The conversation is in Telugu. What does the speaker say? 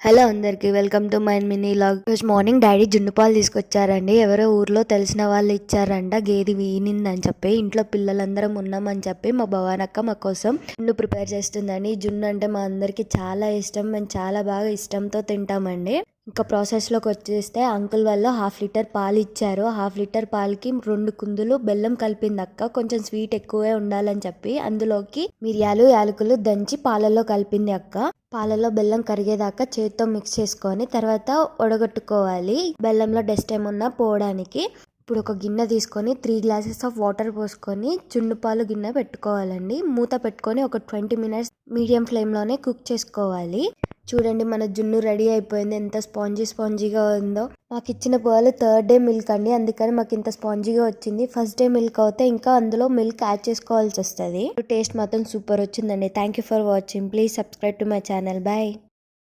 హలో అందరికీ welcome to my mini vlog. రోజు మార్నింగ్ డాడీ జున్ను పాలు తీసుకొచ్చారండి. ఎవరో ఊర్లో తెలిసిన వాళ్ళు ఇచ్చారంట గేది వీనిందని చెప్పి. ఇంట్లో పిల్లలందరం ఉన్నామని చెప్పి మా భవానక్క మా కోసం జున్ను ప్రిపేర్ చేస్తుందండి. ఈ జున్ను అంటే మా అందరికి చాలా ఇష్టం. మేము చాలా బాగా ఇష్టంతో తింటామండి. ఇంకా ప్రాసెస్లోకి వచ్చేస్తే అంకుల్ వాళ్ళు హాఫ్ లీటర్ పాలు ఇచ్చారు. హాఫ్ లీటర్ పాలకి రెండు కుందులు బెల్లం కలిపింది అక్క. కొంచెం స్వీట్ ఎక్కువే ఉండాలని చెప్పి అందులోకి మిరియాలు యాలకులు దంచి పాలలో కలిపింది అక్క. పాలలో బెల్లం కరిగేదాకా చేతితో మిక్స్ చేసుకొని తర్వాత ఒడగొట్టుకోవాలి బెల్లంలో డస్ట్ ఏమన్నా పోవడానికి. ఇప్పుడు ఒక గిన్నె తీసుకొని త్రీ గ్లాసెస్ ఆఫ్ వాటర్ పోసుకొని చున్ను పాలు గిన్నె పెట్టుకోవాలండి. మూత పెట్టుకొని ఒక ట్వంటీ మినిట్స్ మీడియం ఫ్లేమ్లోనే కుక్ చేసుకోవాలి. చూడండి మన జున్ను రెడీ అయిపోయింది. ఎంత స్పాంజీ స్పాంజీగా ఉందో. మాకు ఇచ్చిన పాలు థర్డ్ డే మిల్క్ అండి. అందుకని మాకు ఇంత స్పాంజీగా వచ్చింది. ఫస్ట్ డే మిల్క్ అయితే ఇంకా అందులో మిల్క్ యాడ్ చేసుకోవాల్సి వస్తుంది టేస్ట్ మాత్రం సూపర్ వచ్చిందండి. Thank you for watching. Please subscribe to my channel. Bye.